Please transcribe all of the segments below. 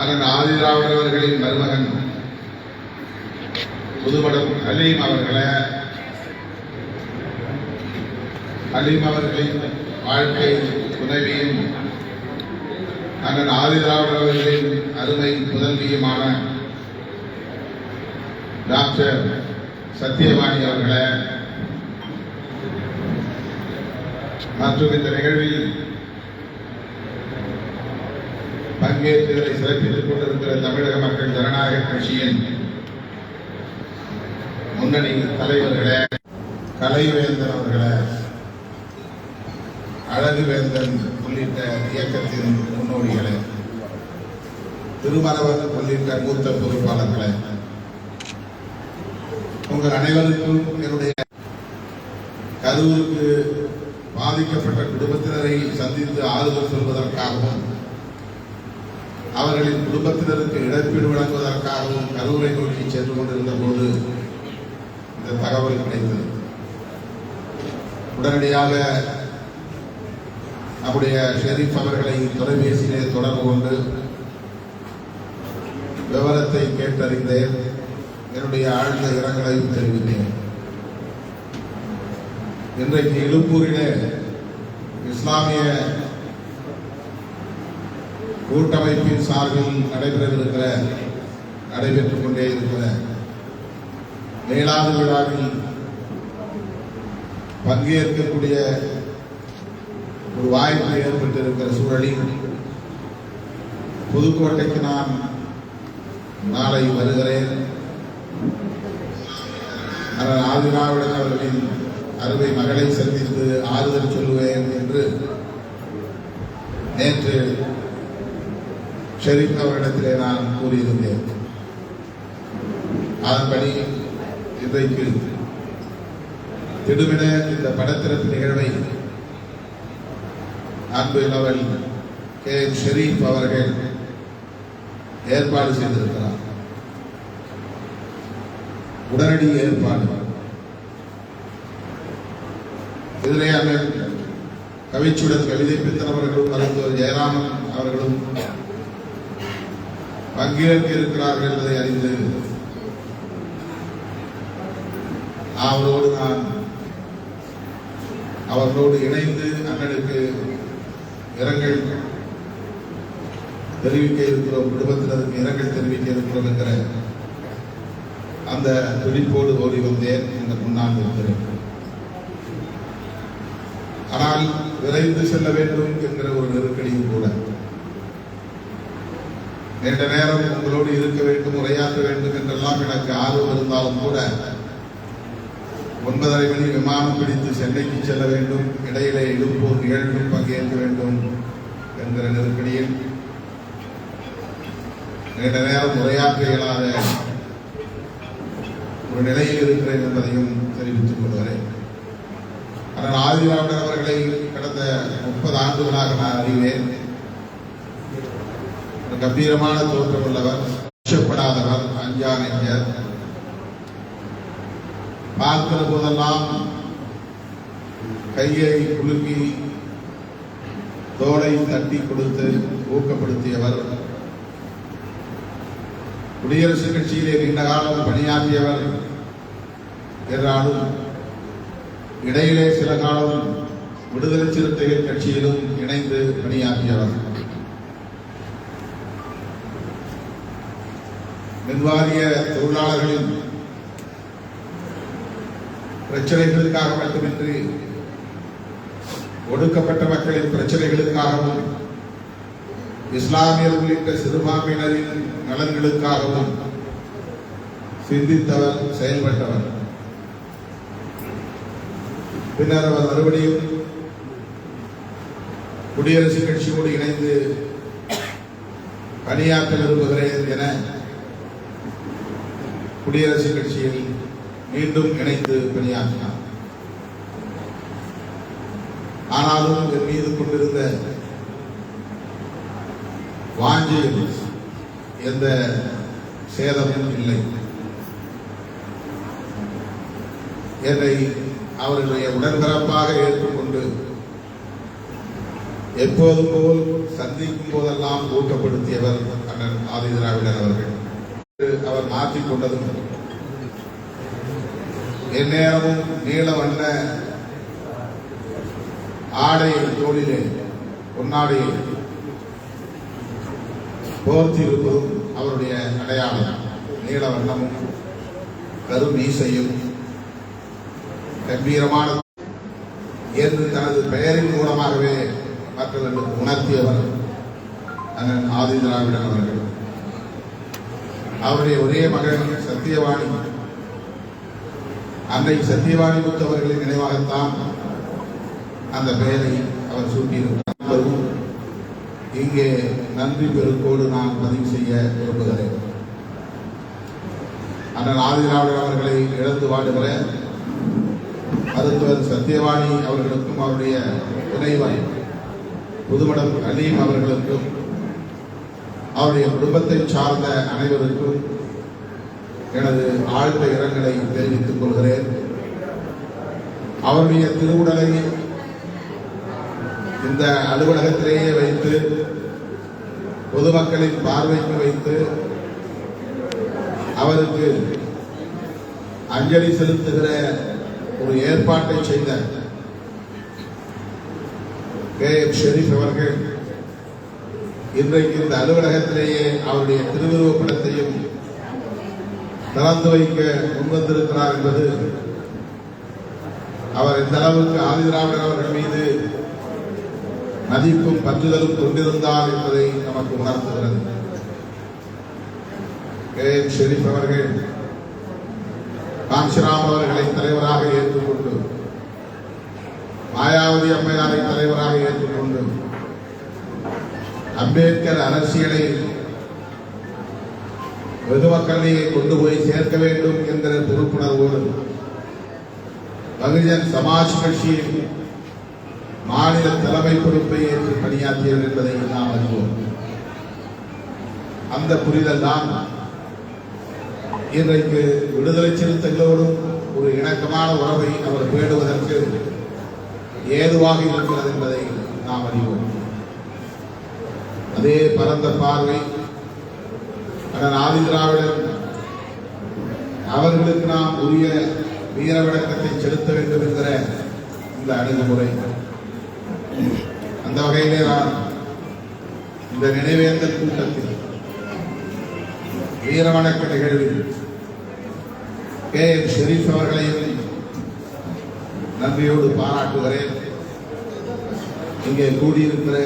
அண்ணன் ஆதிராவிடர் அவர்களின் மருமகன் புதுபடம் அலீம் அவர்களை. அலீம் அவர்களின் வாழ்க்கை துணைவியும் அண்ணன் ஆதிராவிடர் அவர்களின் அருமை புதல்வியுமான டாக்டர் சத்தியவாணி அவர்களை. மற்றும் இந்த நிகழ்வில் பங்கேற்றுகளை சிறப்பித்துக் கொண்டிருக்கிற தமிழக மக்கள் ஜனநாயக கட்சியின் முன்னணி தலைவர்களே கலைவேந்தன் அவர்களே அழகுவேந்தன் உள்ளிட்ட இயக்கத்தின் முன்னோடிகளே திருமணவர் உள்ளிட்ட மூத்த பொறுப்பாளர்களே உங்கள் அனைவருக்கும் என்னுடைய கரூருக்கு பாதிக்கப்பட்ட குடும்பத்தினரை சந்தித்து ஆறுதல் சொல்வதற்காகவும் அவர்களின் குடும்பத்தினருக்கு இழப்பீடு வழங்குவதற்காகவும் கரூரை நோக்கி சென்று கொண்டிருந்த போது இந்த தகவல் கிடைத்தது. உடனடியாக நம்முடைய ஷெரீப் அவர்களை தொலைபேசியிலே தொடர்பு கொண்டு விவரத்தை கேட்டறிந்தேன். என்னுடைய ஆழ்ந்த இரங்கலையும் தெரிவித்தேன். இன்றைக்கு எழுப்பூரிலே இஸ்லாமிய கூட்டமைப்பின் சார்பில் நடைபெறவிருக்கிற நடைபெற்றுக் கொண்டே இருக்கிற மேலாது விழாவில் பங்கேற்கக்கூடிய ஒரு வாய்ப்பு ஏற்பட்டிருக்கிற சூழலில் புதுக்கோட்டைக்கு நான் நாளை வருகிறேன். அண்ணன் ஆதிராவிடன் அவர்களின் அருமை மகளை சந்தித்து ஆறுதல் சொல்லுவேன் என்று நேற்று ஷெரீப் அவரிடத்திலே நான் கூறியிருந்தேன் அதன்படி இன்றைக்கு திடுமென இந்த படத்திறப்பு நிகழ்வை அன்பு லவல் கே. எம் ஷெரீப் அவர்கள் ஏற்பாடு செய்திருக்கிறார். உடனடி ஏற்பாடு. இதிலே அண்ணன் கவிச்சுடன் கவிதை பித்தன் அவர்களும் மருத்துவர் ஜெயராமன் அவர்களும் பங்கேற்க இருக்கிறார்கள் என்பதை அறிந்து அவரோடு நான் அவர்களோடு இணைந்து அண்ணனுக்கு இரங்கல் தெரிவிக்க இருக்கிறோம் குடும்பத்தினருக்கு இரங்கல் தெரிவிக்க இருக்கிறோம் என்கிற அந்த துடிப்போடு ஓடி வந்தேன் இந்த முன்னாள் இருக்கிறேன் ஆனால் விரைந்து செல்ல வேண்டும் என்கிற ஒரு நெருக்கடியும் கூட. நீண்ட நேரம் உங்களோடு இருக்க வேண்டும் உரையாற்ற வேண்டும் என்றெல்லாம் எனக்கு ஆர்வம் இருந்தாலும் கூட ஒன்பதரை மணி விமானம் பிடித்து சென்னைக்கு செல்ல வேண்டும் இடையிலே எழுப்போர் நிகழ்வில் பங்கேற்க வேண்டும் என்கிற நெருக்கடியில் நீண்ட நேரம் உரையாற்ற இயலாத ஒரு நிலையில் இருக்கிறேன் என்பதையும் தெரிவித்துக் கொள்கிறேன். ஆனால் ஆதிராவிடர் அவர்களை கடந்த முப்பது ஆண்டுகளாக நான் அறிவேன். கம்பீரமான தோற்றம் உள்ளவர் அச்சப்படாதவர் அஞ்சா நெஞ்சர் பார்க்கிற போதெல்லாம் கையை குலுக்கி தோளை தட்டி கொடுத்து ஊக்கப்படுத்தியவர். குடியரசுக் கட்சியிலே நீண்ட காலம் பணியாற்றியவர் என்றாலும் இடையிலே சில காலம் விடுதலை சிறுத்தைகள் கட்சியிலும் இணைந்து பணியாற்றியவர். மின்வாரிய தொழிலாளர்களின் பிரச்சனைகளுக்காக மட்டுமின்றி ஒடுக்கப்பட்ட மக்களின் பிரச்சனைகளுக்காகவும் இஸ்லாமியர் உள்ளிட்ட சிறுபான்மையினரின் நலன்களுக்காகவும் சிந்தித்தவர் செயல்பட்டவர். பின்னர் அவர் மறுபடியும் குடியரசுக் கட்சியோடு இணைந்து பணியாற்ற விரும்புகிறேன் என குடியரசுக் கட்சியில் மீண்டும் இணைந்து பணியாற்றினார். ஆனாலும் என் மீது கொண்டிருந்த வாஞ்சியில் எந்த சேதமும் இல்லை. என்னை அவருடைய உடன்பிறப்பாக ஏற்றுக்கொண்டு எப்போதும் போல் சந்திக்கும் போதெல்லாம் ஊக்கப்படுத்தியவர் அண்ணன் ஆதிதிராவிடர் அவர்கள். அவர் மாற்றிக் கொண்டதும் எந்நேரமும் நீள வண்ண ஆடையை தோளிலே பொன்னாடையை போர்த்தி இருப்பதும் அவருடைய அடையாளம். நீல வண்ணமும் கருமீசையும் கம்பீரமான என்று தனது பெயரின் மூலமாகவே மக்கள் உணர்த்தியவர் அண்ணன் ஆதிதிராவிடன் அவர்கள். அவருடைய ஒரே மகன் சத்தியவாணி. அன்னைக்கு சத்தியவாணி முத்தவர்களின் நினைவாகத்தான் அந்த பெயரை அவர் சூட்டியிருக்கிறார். இங்கே நன்றி பெருக்கோடு நான் பதிவு செய்ய விரும்புகிறேன். அண்ணன் ஆதிராவிடர் அவர்களை இழந்து வாடுகிற மருத்துவர் சத்தியவாணி அவர்களுக்கும் அவருடைய துணைவர் புதுமடம் அலீம் அவர்களுக்கும் அவருடைய குடும்பத்தை சார்ந்த அனைவருக்கும் எனது ஆழ்ந்த இரங்கலை தெரிவித்துக் கொள்கிறேன். அவருடைய திருவுடலை இந்த அலுவலகத்திலேயே வைத்து பொதுமக்களின் பார்வைக்கு வைத்து அவருக்கு அஞ்சலி செலுத்துகிற ஒரு ஏற்பாட்டை செய்த கே எம் ஷெரீப் அவர்கள் இன்றைக்கு இந்த அலுவலகத்திலேயே அவருடைய திருவுருவப் படத்தையும் திறந்து வைக்க முன்வந்திருக்கிறார் என்பது அவர் எந்த அளவுக்கு ஆதிதிராவிடர் அவர்கள் மீது மதிப்பும் பற்றுதலும் கொண்டிருந்தார் என்பதை நமக்கு உணர்த்துகிறது. கே. எம். ஷெரீப் அவர்கள் காஞ்சிராம் அவர்களை தலைவராக ஏற்றுக்கொண்டு மாயாவதி அம்மையாரை தலைவராக ஏற்றுக்கொண்டு அம்பேத்கர் அரசியலை பொதுமக்களிடையே கொண்டு போய் சேர்க்க வேண்டும் என்கிற பொறுப்புணர்வோடு பகுஜன் சமாஜ் கட்சியின் மாநில தலைமை பொறுப்பை ஏற்று பணியாற்றியவர் என்பதை நாம் அறிவோம். அந்த புரிதல் தான் இன்றைக்கு விடுதலை சிறுத்தைகளோடும் ஒரு இணக்கமான உறவை அவர் பேடுவதற்கு ஏதுவாக இருக்கிறது என்பதை நாம் அறிவோம். அதே பரந்த பார்வை அண்ணன் ஆதிதிராவிடர் அவர்களுக்கு நாம் உரிய வீர விளக்கத்தை செலுத்த வேண்டும் என்கிற இந்த அணுகுமுறை. அந்த வகையிலே நான் இந்த நினைவேந்தல் கூட்டத்தில் வீர வணக்க நிகழ்வில் கே. எம். ஷெரீப் அவர்களையும் நன்றியோடு பாராட்டுகிறேன். இங்கே கூடியிருக்கிற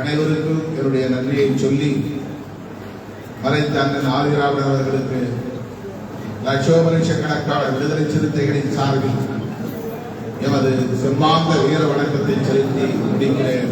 அனைவருக்கும் என்னுடைய நன்றியை சொல்லி மறைந்த அண்ணன் ஆதிராவிடர் அவர்களுக்கு லட்சோப லட்சக்கணக்கான விடுதலை சிறுத்தைகளின் சார்பில் எமது செம்மாந்த வீர வணக்கத்தை செலுத்தி முடிக்கிறேன்.